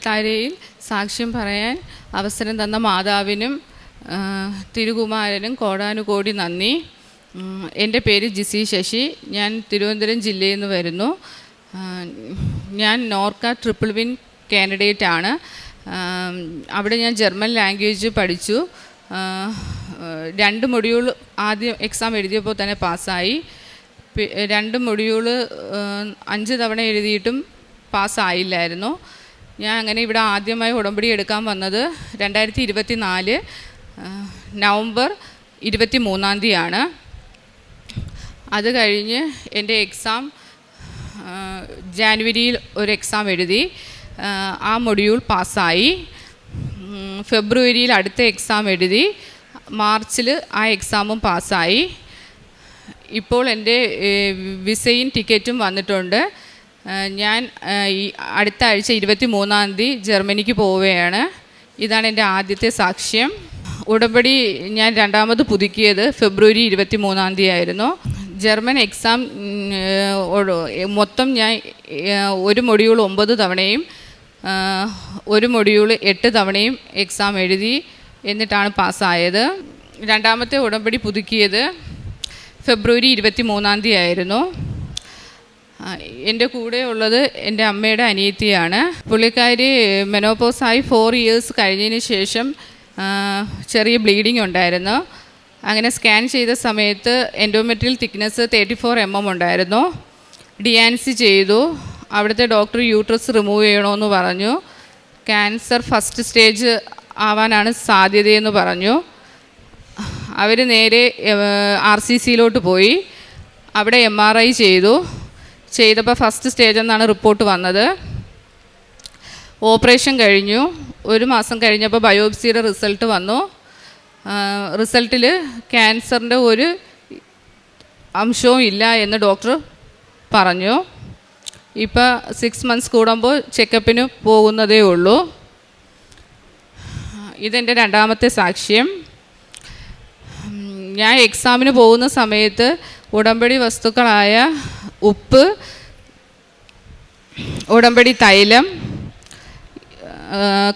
അൽത്താരയിൽ സാക്ഷ്യം പറയാൻ അവസരം തന്ന മാതാവിനും തിരുകുമാരനും കോടാനുകോടി നന്ദി. എന്റെ പേര് ജിസി ശശി. ഞാൻ തിരുവനന്തപുരം ജില്ലയിൽ നിന്ന് വരുന്നു. ഞാൻ നോർക്ക ട്രിപ്പിൾ വിൻ കാൻഡിഡേറ്റ് ആണ്. അവിടെ ഞാൻ ജർമ്മൻ ലാംഗ്വേജ് പഠിച്ചു. രണ്ട് മൊഡ്യൂൾ ആദ്യം എക്സാം എഴുതിയപ്പോൾ തന്നെ പാസ്സായി. രണ്ട് മൊഡ്യൂൾ അഞ്ച് തവണ എഴുതിയിട്ടും പാസ്സായില്ലായിരുന്നു. ഞാൻ അങ്ങനെ ഇവിടെ ആദ്യമായി ഉടമ്പടി എടുക്കാൻ വന്നത് രണ്ടായിരത്തി ഇരുപത്തി നാല് നവംബർ ഇരുപത്തി മൂന്നാം തീയതിയാണ്. അത് കഴിഞ്ഞ് എന്റെ എക്സാം ജാനുവരിയിൽ ഒരു എക്സാം എഴുതി ആ, മൊഡ്യൂൾ പാസ്സായി. ഫെബ്രുവരിയിൽ അടുത്ത എക്സാം എഴുതി മാർച്ചിൽ ആ എക്സാമും പാസ്സായി. ഇപ്പോൾ എന്റെ വിസയും ടിക്കറ്റും വന്നിട്ടുണ്ട്. ഞാൻ ഈ അടുത്ത ആഴ്ച ഇരുപത്തി മൂന്നാം തീയതി ജർമ്മനിക്ക് പോവുകയാണ്. ഇതാണ് എന്റെ ആദ്യത്തെ സാക്ഷ്യം. ഉടമ്പടി ഞാൻ രണ്ടാമത് പുതുക്കിയത് ഫെബ്രുവരി ഇരുപത്തി മൂന്നാം തീയതി ആയിരുന്നു. ജർമ്മൻ എക്സാം മൊത്തം ഞാൻ ഒരു മൊഡ്യൂൾ ഒമ്പത് തവണയും ഒരു മൊഡ്യൂൾ എട്ട് തവണയും എക്സാം എഴുതി എന്നിട്ടാണ് പാസ്സായത്. രണ്ടാമത്തെ ഉടമ്പടി പുതുക്കിയത് ഫെബ്രുവരി ഇരുപത്തി മൂന്നാം തീയതി ആയിരുന്നു. എന്റെ കൂടെ ഉള്ളത് എന്റെ അമ്മയുടെ അനിയത്തിയാണ്. പുള്ളിക്കാരി മെനോപോസായി ഫോർ ഇയേഴ്സ് കഴിഞ്ഞതിന് ശേഷം ചെറിയ ബ്ലീഡിംഗ് ഉണ്ടായിരുന്നു. അങ്ങനെ സ്കാൻ ചെയ്ത സമയത്ത് endometrial thickness thirty four M M ഉണ്ടായിരുന്നു ഡിയാൻസി ചെയ്തു. അവിടുത്തെ ഡോക്ടർ യൂട്രസ് റിമൂവ് ചെയ്യണമെന്ന് പറഞ്ഞു. ക്യാൻസർ ഫസ്റ്റ് സ്റ്റേജ് ആവാനാണ് സാധ്യതയെന്ന് പറഞ്ഞു. അവർ നേരെ ആർ സി സിയിലോട്ട് പോയി. അവിടെ എം ആർ ഐ ചെയ്തു. ചെയ്തപ്പോൾ ഫസ്റ്റ് സ്റ്റേജ് എന്നാണ് റിപ്പോർട്ട് വന്നത്. ഓപ്പറേഷൻ കഴിഞ്ഞു. ഒരു മാസം കഴിഞ്ഞപ്പോൾ ബയോപ്സിയുടെ റിസൾട്ട് വന്നു. റിസൾട്ടിൽ ക്യാൻസറിന്റെ ഒരു അംശവും ഇല്ല എന്ന് ഡോക്ടർ പറഞ്ഞു. ഇപ്പോൾ സിക്സ് മന്ത്സ് കൂടുമ്പോൾ ചെക്കപ്പിന് പോകുന്നതേ ഉള്ളൂ. ഇതെന്റെ രണ്ടാമത്തെ സാക്ഷ്യം. ഞാൻ എക്സാമിന് പോകുന്ന സമയത്ത് ഉടമ്പടി വസ്തുക്കളായ ഉപ്പ് ഉടമ്പടി തൈലം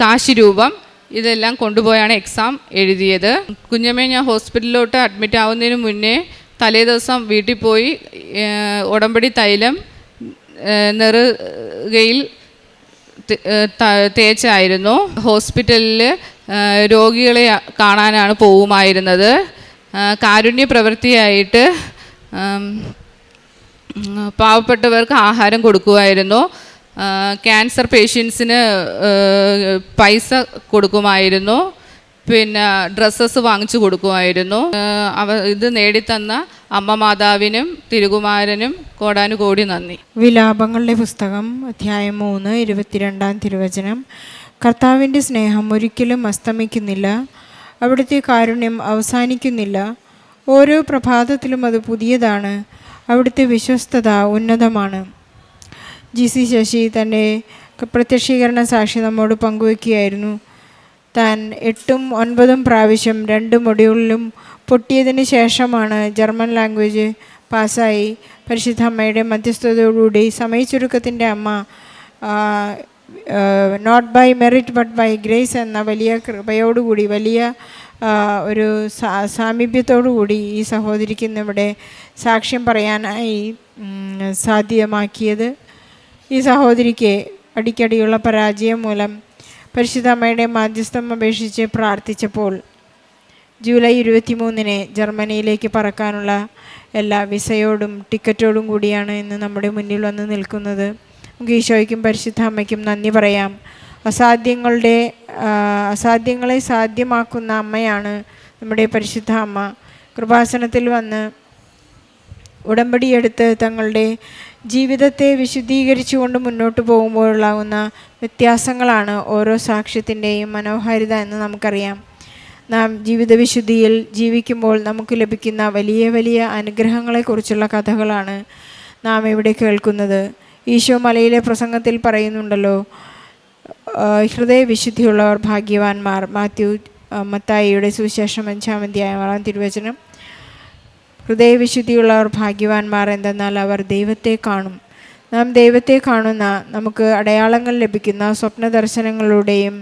കാശിരൂപം ഇതെല്ലാം കൊണ്ടുപോയാണ് എക്സാം എഴുതിയത്. കുഞ്ഞമ്മയെ ഞാൻ ഹോസ്പിറ്റലിലോട്ട് അഡ്മിറ്റ് ആവുന്നതിന് മുന്നേ തലേ ദിവസം വീട്ടിൽ പോയി ഉടമ്പടി തൈലം നെറുകയിൽ തേച്ചായിരുന്നു. ഹോസ്പിറ്റലിൽ രോഗികളെ കാണാനാണ് പോവുമായിരുന്നത്. കാരുണ്യ പ്രവൃത്തിയായിട്ട് പാവപ്പെട്ടവർക്ക് ആഹാരം കൊടുക്കുമായിരുന്നു. ക്യാൻസർ പേഷ്യൻസിന് പൈസ കൊടുക്കുമായിരുന്നു. പിന്നെ ഡ്രസ്സസ് വാങ്ങിച്ചു കൊടുക്കുമായിരുന്നു. അവ ഇത് നേടിത്തന്ന അമ്മ മാതാവിനും തിരുകുമാരനും കോടാനുകോടി നന്ദി. വിലാപങ്ങളുടെ പുസ്തകം അധ്യായം മൂന്ന് ഇരുപത്തിരണ്ടാം തിരുവചനം. കർത്താവിന്റെ സ്നേഹം ഒരിക്കലും അസ്തമിക്കുന്നില്ല. അവിടുത്തെ കാരുണ്യം അവസാനിക്കുന്നില്ല. ഓരോ പ്രഭാതത്തിലും അത് പുതിയതാണ്. അവിടുത്തെ വിശ്വസ്തത ഉന്നതമാണ്. ജി സി ശശി തന്റെ പ്രത്യക്ഷീകരണ സാക്ഷി നമ്മോട് പങ്കുവയ്ക്കുകയായിരുന്നു താൻ എട്ടും ഒൻപതും പ്രാവശ്യം രണ്ട് മൊഡ്യൂളിലും പൊട്ടിയതിന് ശേഷമാണ് ജർമ്മൻ ലാംഗ്വേജ് പാസ്സായി. പരിശുദ്ധ അമ്മയുടെ മധ്യസ്ഥതയോടുകൂടി സമയച്ചുരുക്കത്തിന്റെ അമ്മ not by merit but by grace എന്ന വലിയ കൃപയോടുകൂടി വലിയ ഒരു സാമീപ്യത്തോടുകൂടി ഈ സഹോദരിക്ക് ഇന്നിവിടെ സാക്ഷ്യം പറയാനായി സാധ്യമാക്കിയത്. ഈ സഹോദരിക്ക് അടിക്കടിയുള്ള പരാജയം മൂലം പരിശുദ്ധമ്മയുടെ മാധ്യസ്ഥം അപേക്ഷിച്ച് പ്രാർത്ഥിച്ചപ്പോൾ ജൂലൈ ഇരുപത്തി മൂന്നിന് ജർമ്മനിയിലേക്ക് പറക്കാനുള്ള എല്ലാ വിസയോടും ടിക്കറ്റോടും കൂടിയാണ് ഇന്ന് നമ്മുടെ മുന്നിൽ വന്ന് നിൽക്കുന്നത്. നമുക്ക് ഈശോയ്ക്കും പരിശുദ്ധ അമ്മയ്ക്കും നന്ദി പറയാം. അസാധ്യങ്ങളുടെ അസാധ്യങ്ങളെ സാധ്യമാക്കുന്ന അമ്മയാണ് നമ്മുടെ പരിശുദ്ധ അമ്മ കൃപാസനത്തിൽ വന്ന് ഉടമ്പടിയെടുത്ത് തങ്ങളുടെ ജീവിതത്തെ വിശുദ്ധീകരിച്ചുകൊണ്ട് മുന്നോട്ട് പോകുമ്പോഴുള്ളാവുന്ന വ്യത്യാസങ്ങളാണ് ഓരോ സാക്ഷ്യത്തിന്റെയും മനോഹാരിത എന്ന് നമുക്കറിയാം. നാം ജീവിതവിശുദ്ധിയിൽ ജീവിക്കുമ്പോൾ നമുക്ക് ലഭിക്കുന്ന വലിയ വലിയ അനുഗ്രഹങ്ങളെക്കുറിച്ചുള്ള കഥകളാണ് നാം ഇവിടെ കേൾക്കുന്നത്. ഈശോ മലയിലെ പ്രസംഗത്തിൽ പറയുന്നുണ്ടല്ലോ ഹൃദയവിശുദ്ധിയുള്ളവർ ഭാഗ്യവാന്മാർ മാത്യു മത്തായിയുടെ സുവിശേഷം അഞ്ചാം അധ്യായം ആറാം തിരുവചനം. ഹൃദയവിശുദ്ധിയുള്ളവർ ഭാഗ്യവാന്മാർ എന്തെന്നാൽ അവർ ദൈവത്തെ കാണും. നാം ദൈവത്തെ കാണുന്ന നമുക്ക് അടയാളങ്ങൾ ലഭിക്കുന്ന സ്വപ്ന ദർശനങ്ങളുടെയും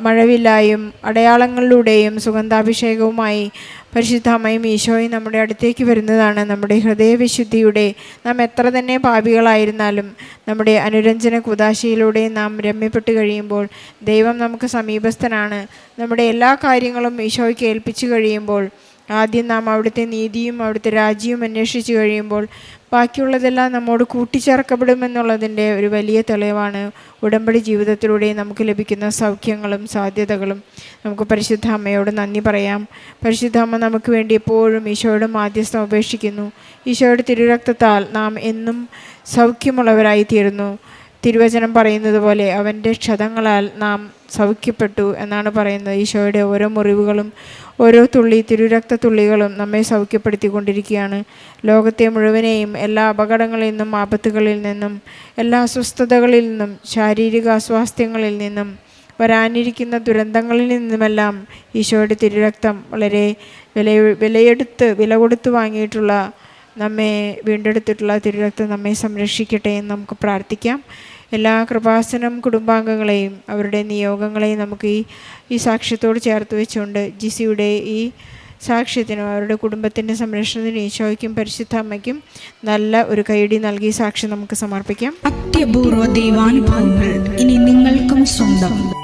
മഴവില്ലായും അടയാളങ്ങളിലൂടെയും സുഗന്ധാഭിഷേകവുമായി പരിശുദ്ധമയും ഈശോയും നമ്മുടെ അടുത്തേക്ക് വരുന്നതാണ്. നമ്മുടെ ഹൃദയവിശുദ്ധിയുടെ നാം എത്ര തന്നെ പാപികളായിരുന്നാലും നമ്മുടെ അനുരഞ്ജന കുതാശയിലൂടെ നാം രമ്യപ്പെട്ട് കഴിയുമ്പോൾ ദൈവം നമുക്ക് സമീപസ്ഥനാണ്. നമ്മുടെ എല്ലാ കാര്യങ്ങളും ഈശോയ്ക്ക് ഏൽപ്പിച്ചു കഴിയുമ്പോൾ ആദ്യം നാം അവിടുത്തെ നീതിയും അവിടുത്തെ രാജ്യവും അന്വേഷിച്ച് കഴിയുമ്പോൾ ബാക്കിയുള്ളതെല്ലാം നമ്മോട് കൂട്ടിച്ചേർക്കപ്പെടുമെന്നുള്ളതിന്റെ ഒരു വലിയ തെളിവാണ് ഉടമ്പടി ജീവിതത്തിലൂടെ നമുക്ക് ലഭിക്കുന്ന സൗഖ്യങ്ങളും സാധ്യതകളും. നമുക്ക് പരിശുദ്ധ അമ്മയോട് നന്ദി പറയാം. പരിശുദ്ധ അമ്മ നമുക്ക് വേണ്ടി എപ്പോഴും ഈശോയുടെ മാധ്യസ്ഥം ഉപേക്ഷിക്കുന്നു ഈശോയുടെ തിരുരക്തത്താൽ നാം എന്നും സൗഖ്യമുള്ളവരായി തീരുന്നു തിരുവചനം പറയുന്നത് പോലെ അവന്റെ ക്ഷതങ്ങളാൽ നാം സൗഖ്യപ്പെട്ടു എന്നാണ് പറയുന്നത്. ഈശോയുടെ ഓരോ മുറിവുകളും ഓരോ തുള്ളി തിരുരക്ത തുള്ളികളും നമ്മെ സൗഖ്യപ്പെടുത്തിക്കൊണ്ടിരിക്കുകയാണ് ലോകത്തെ മുഴുവനെയും എല്ലാ അപകടങ്ങളിൽ നിന്നും ആപത്തുകളിൽ നിന്നും എല്ലാ അസ്വസ്ഥതകളിൽ നിന്നും ശാരീരിക അസ്വാസ്ഥ്യങ്ങളിൽ നിന്നും വരാനിരിക്കുന്ന ദുരന്തങ്ങളിൽ നിന്നുമെല്ലാം ഈശോയുടെ തിരുരക്തം വളരെ വില വിലയെടുത്ത് വില കൊടുത്ത് വാങ്ങിയിട്ടുള്ള നമ്മെ വീണ്ടെടുത്തിട്ടുള്ള തിരുരക്തം നമ്മെ സംരക്ഷിക്കട്ടെ എന്ന് നമുക്ക് പ്രാർത്ഥിക്കാം. എല്ലാ കൃപാസനം കുടുംബാംഗങ്ങളെയും അവരുടെ നിയോഗങ്ങളെയും നമുക്ക് ഈ ഈ സാക്ഷ്യത്തോട് ചേർത്ത് വെച്ചുകൊണ്ട് ജിസിയുടെ ഈ സാക്ഷ്യത്തിനും അവരുടെ കുടുംബത്തിന്റെ സംരക്ഷണത്തിനും ഈശോയ്ക്കും പരിശുദ്ധ അമ്മയ്ക്കും നല്ല ഒരു കൈയടി നൽകി സാക്ഷ്യം നമുക്ക് സമർപ്പിക്കാം. അത്യപൂർവ ദൈവാനുഭവങ്ങൾ ഇനി നിങ്ങൾക്കും സ്വന്തം.